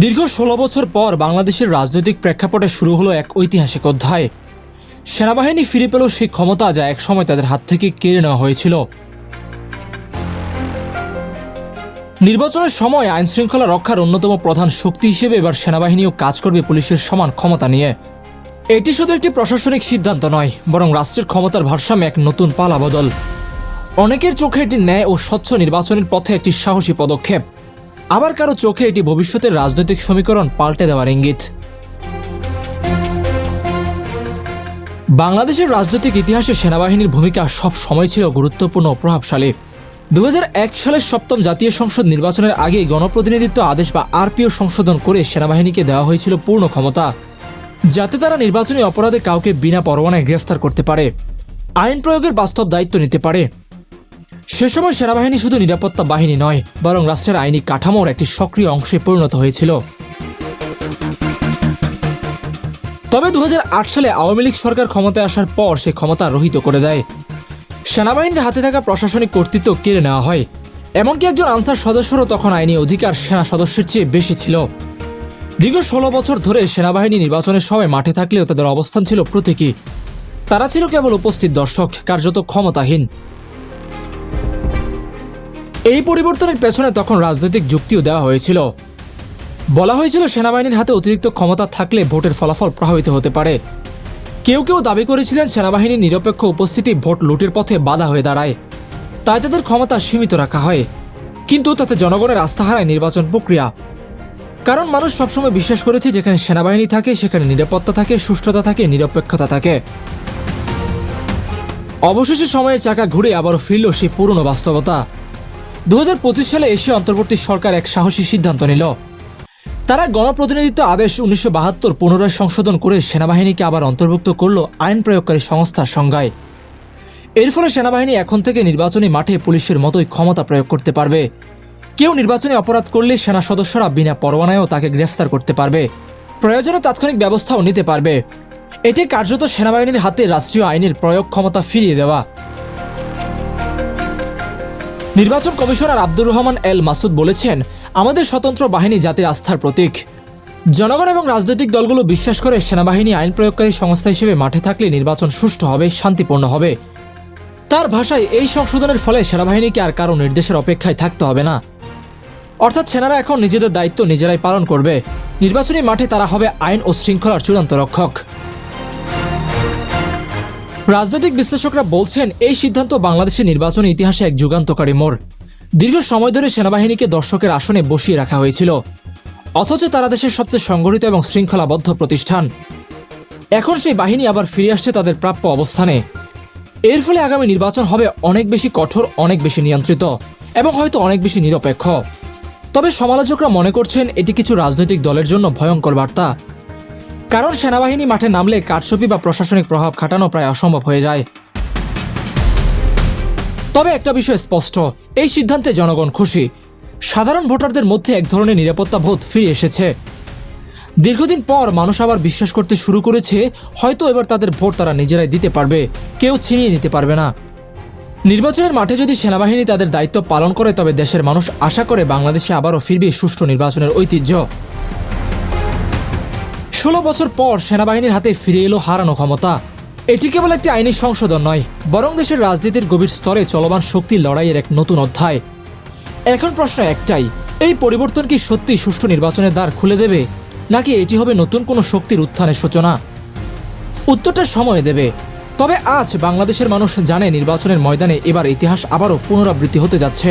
দীর্ঘ ষোলো বছর পর বাংলাদেশের রাজনৈতিক প্রেক্ষাপটে শুরু হলো এক ঐতিহাসিক অধ্যায়। সেনাবাহিনী ফিরে পেল সেই ক্ষমতা যা একসময় তাদের হাত থেকে কেড়ে নেওয়া হয়েছিল। নির্বাচনের সময় আইন শৃঙ্খলা রক্ষার অন্যতম প্রধান শক্তি হিসেবে এবার সেনাবাহিনীও কাজ করবে পুলিশের সমান ক্ষমতা নিয়ে। এটি শুধু একটি প্রশাসনিক সিদ্ধান্ত নয়, বরং রাষ্ট্রের ক্ষমতার ভারসাম্য এক নতুন পালা বদল। অনেকের চোখে এটি ন্যায় ও স্বচ্ছ নির্বাচনের পথে একটি সাহসী পদক্ষেপ। আবার কারও চোখে এটি ভবিষ্যতের রাজনৈতিক সমীকরণ পাল্টে দেওয়ার ইঙ্গিত। বাংলাদেশের রাজনৈতিক ইতিহাসে সেনাবাহিনীর ভূমিকা সব সময় ছিল গুরুত্বপূর্ণ প্রভাবশালী। দু হাজার এক সালের সপ্তম জাতীয় সংসদ নির্বাচনের আগেই গণপ্রতিনিধিত্ব আদেশ বা আরপিও সংশোধন করে সেনাবাহিনীকে দেওয়া হয়েছিল পূর্ণ ক্ষমতা, যাতে তারা নির্বাচনী অপরাধে কাউকে বিনা পরোয়ানায় গ্রেফতার করতে পারে। আইন প্রয়োগের বাস্তব দায়িত্ব নিতে পারে। সে সময় সেনাবাহিনী শুধু নিরাপত্তা বাহিনী নয়, বরং রাষ্ট্রের আইনি কাঠামোর একটি সক্রিয় অংশে পরিণত হয়েছিল। তবে দু হাজার আট সালে আওয়ামী লীগ সরকার ক্ষমতায় আসার পর সে ক্ষমতা রহিত করে দেয়। সেনাবাহিনীর হাতে থাকা প্রশাসনিক কর্তৃত্ব কেড়ে নেওয়া হয়। এমনকি একজন আনসার সদস্যরও তখন আইনি অধিকার সেনা সদস্যের চেয়ে বেশি ছিল। দীর্ঘ ষোলো বছর ধরে সেনাবাহিনী নির্বাচনের সময় মাঠে থাকলেও তাদের অবস্থান ছিল প্রতীকী। তারা ছিল কেবল উপস্থিত দর্শক, কার্যত ক্ষমতাহীন। এই পরিবর্তনের পেছনে তখন রাজনৈতিক যুক্তিও দেওয়া হয়েছিল। বলা হয়েছিল, সেনাবাহিনীর হাতে অতিরিক্ত ক্ষমতা থাকলে ভোটের ফলাফল প্রভাবিত হতে পারে। কেউ কেউ দাবি করেছিলেন, সেনাবাহিনীর নিরপেক্ষ উপস্থিতি ভোট লুটের পথে বাধা হয়ে দাঁড়ায়। তাই তাদের ক্ষমতা সীমিত রাখা হয়। কিন্তু তাতে জনগণের আস্থা হারায় নির্বাচন প্রক্রিয়া। কারণ মানুষ সবসময় বিশ্বাস করেছে, যেখানে সেনাবাহিনী থাকে, সেখানে নিরাপত্তা থাকে, সুষ্ঠুতা থাকে, নিরপেক্ষতা থাকে। অবশেষে সময়ের চাকা ঘুরে আবারও ফিরল সেই পুরনো বাস্তবতা। দু হাজার পঁচিশ সালে এসে অন্তর্বর্তী সরকার এক সাহসী সিদ্ধান্ত নিল। তারা গণপ্রতিনিধিত্ব আদেশ উনিশশো বাহাত্তর পুনরায় সংশোধন করে সেনাবাহিনীকে আবার অন্তর্ভুক্ত করল আইন প্রয়োগকারী সংস্থার সংজ্ঞায় এর ফলে সেনাবাহিনী এখন থেকে নির্বাচনী মাঠে পুলিশের মতোই ক্ষমতা প্রয়োগ করতে পারবে। কেউ নির্বাচনী অপরাধ করলে সেনা সদস্যরা বিনা পরোয়ানায়ও তাকে গ্রেফতার করতে পারবে। প্রয়োজনে তাৎক্ষণিক ব্যবস্থাও নিতে পারবে। এটি কার্যত সেনাবাহিনীর হাতে রাষ্ট্রীয় আইনের প্রয়োগ ক্ষমতা ফিরিয়ে দেওয়া। নির্বাচন কমিশনার আব্দুর রহমান এল মাসুদ বলেছেন, আমাদের স্বতন্ত্র বাহিনী জাতির আস্থার প্রতীক। জনগণ এবং রাজনৈতিক দলগুলো বিশ্বাস করে সেনাবাহিনী আইন প্রয়োগকারী সংস্থা হিসেবে মাঠে থাকলে নির্বাচন সুষ্ঠু হবে, শান্তিপূর্ণ হবে। তার ভাষায়, এই সংশোধনের ফলে সেনাবাহিনীকে আর কারও নির্দেশের অপেক্ষায় থাকতে হবে না। অর্থাৎ সেনারা এখন নিজেদের দায়িত্ব নিজেরাই পালন করবে। নির্বাচনী মাঠে তারা হবে আইন ও শৃঙ্খলার চূড়ান্ত রক্ষক। রাজনৈতিক বিশ্লেষকরা বলছেন, এই সিদ্ধান্ত বাংলাদেশের নির্বাচনী ইতিহাসে এক যুগান্তকারী মোড়। দীর্ঘ সময় ধরে সেনাবাহিনীকে দর্শকের আসনে বসিয়ে রাখা হয়েছিল। অথচ তারা দেশের সবচেয়ে সংগঠিত এবং শৃঙ্খলাবদ্ধ প্রতিষ্ঠান। এখন সেই বাহিনী আবার ফিরে আসছে তাদের প্রাপ্য অবস্থানে। এর ফলে আগামী নির্বাচন হবে অনেক বেশি কঠোর, অনেক বেশি নিয়ন্ত্রিত এবং হয়তো অনেক বেশি নিরপেক্ষ। তবে সমালোচকরা মনে করছেন, এটি কিছু রাজনৈতিক দলের জন্য ভয়ঙ্কর বার্তা। কারণ সেনাবাহিনী মাঠে নামলে কারচুপি বা প্রশাসনিক প্রভাব খাটানো প্রায় অসম্ভব হয়ে যায়। তবে একটা বিষয় স্পষ্ট, এই সিদ্ধান্তে জনগণ খুশি। সাধারণ ভোটারদের মধ্যে এক ধরনের নিরাপত্তা বোধ ফিরে এসেছে। দীর্ঘদিন পর মানুষ আবার বিশ্বাস করতে শুরু করেছে, হয়তো এবার তাদের ভোট তারা নিজেরাই দিতে পারবে, কেউ ছিনিয়ে নিতে পারবে না। নির্বাচনের মাঠে যদি সেনাবাহিনী তাদের দায়িত্ব পালন করে, তবে দেশের মানুষ আশা করে বাংলাদেশে আবারও ফিরবে সুষ্ঠু নির্বাচনের ঐতিহ্য। ষোলো বছর পর সেনাবাহিনীর হাতে ফিরে এলো হারানো ক্ষমতা। এটি কেবল একটি আইনি সংশোধন নয়, বরং দেশের রাজনীতির গভীর স্তরে চলমান শক্তি লড়াইয়ের এক নতুন অধ্যায়। এখন প্রশ্ন একটাই, এই পরিবর্তন কি সত্যি সুষ্ঠু নির্বাচনের দ্বার খুলে দেবে, নাকি এটি হবে নতুন কোনো শক্তির উত্থানের সূচনা? উত্তরটা সময় দেবে, তবে আজ বাংলাদেশের মানুষ জানে নির্বাচনের ময়দানে এবার ইতিহাস আবারও পুনরাবৃত্তি হতে যাচ্ছে।